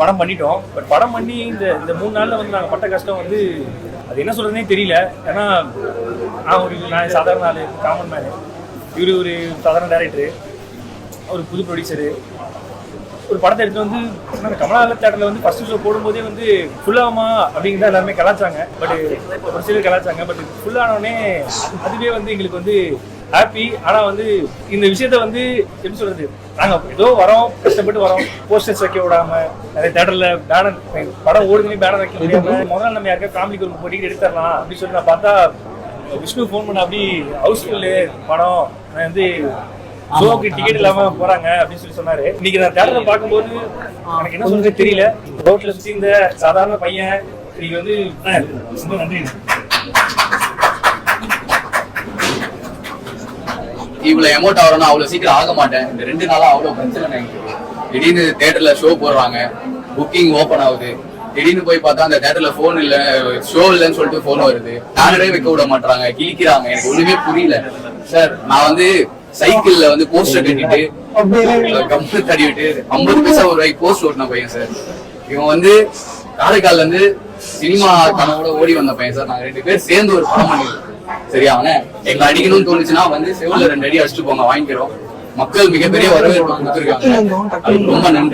படம் பண்ணிட்டோம். பட் படம் பண்ணி இந்த இந்த மூணு நாளில் வந்து நாங்கள் பட்ட கஷ்டம் வந்து அது என்ன சொல்கிறதுனே தெரியல. ஏன்னா நான் ஒரு நான் சாதாரண ஆளு காமன் மேனு இவரு ஒரு சாதாரண டேரக்டரு ஒரு புது ப்ரொடியூசரு ஒரு படத்தை எடுத்து வந்து அந்த கமலால தேட்டரில் வந்து ஃபர்ஸ்ட் ஷோ போடும்போதே வந்து ஃபுல்லாமா அப்படிங்கிறத எல்லாருமே கலாச்சாங்க. பட் ஒரு சிலர் கலாச்சாங்க. பட் ஃபுல்லானோடனே அதுவே வந்து எங்களுக்கு வந்து ஹாப்பி ஆனால் வந்து இந்த விஷயத்த வந்து எப்படி சொல்றது? நாங்கள் ஏதோ வரோம் கஷ்டப்பட்டு வரோம். போஸ்டர்ஸ் வைக்க விடாம நிறைய தேட்டரில் பேனர் படம் ஓடுதுன்னு பேனர் வைக்க முடியாம முதல்ல நம்ம யாருக்கா காமெடிக்கு ஒரு முப்பது டிக்கெட் எடுத்துடலாம் அப்படின்னு சொல்லி நான் பார்த்தா விஷ்ணு ஃபோன் பண்ண அப்படி ஹவுஸ்ஃபுல்லு படம். நான் வந்து ஷோக்கு டிக்கெட் இல்லாம போறாங்க அப்படின்னு சொல்லி சொன்னாரு. இன்னைக்கு நான் தேட்டர்ல பார்க்கும்போது எனக்கு என்ன சொல்றது தெரியல. ரோட்ல சுத்தி இந்த சாதாரண பையன் இன்னைக்கு வந்து ரொம்ப நன்றி இவ்வளவு எமௌண்ட் ஆகிறோம்னா அவ்வளவு சீக்கிரம் ஆக மாட்டேன். இந்த ரெண்டு நாளா அவ்வளவு பிரச்சனை எனக்கு. திடீர்னு தேட்டர்ல ஷோ போடுறாங்க. புக்கிங் ஓபன் ஆகுது. திடீர்னு போய் பார்த்தா அந்த தேட்டர்ல போன் இல்ல ஷோ இல்லைன்னு சொல்லிட்டு போன் வருது. பேனரே வைக்க விட மாட்டாங்க கிழிக்கிறாங்க. எனக்கு ஒண்ணுமே புரியல. சார் நான் வந்து சைக்கிள்ல வந்து போஸ்டர் கட்டிட்டு கம்பு தடிவிட்டு ஐம்பது பைசா ஒரு ரூபாய்க்கு போஸ்ட் ஓட்டின பையன் சார் இவன் வந்து காரைக்கால்ல இருந்து சினிமா கனவோட ஓடி வந்த பையன் சார் நாங்க ரெண்டு பேர் சேர்ந்து ஒரு படம் பண்ணிருக்கோம். சரியா அவன எங்களை அடிக்கணும்னு தோணுச்சுன்னா வந்து செவுல ரெண்டு அடி அடிச்சுட்டு போங்க வாங்கிக்கிறோம். மக்கள் மிகப்பெரிய வரவேற்பு கொடுத்துருக்காங்க. ரொம்ப நன்றி.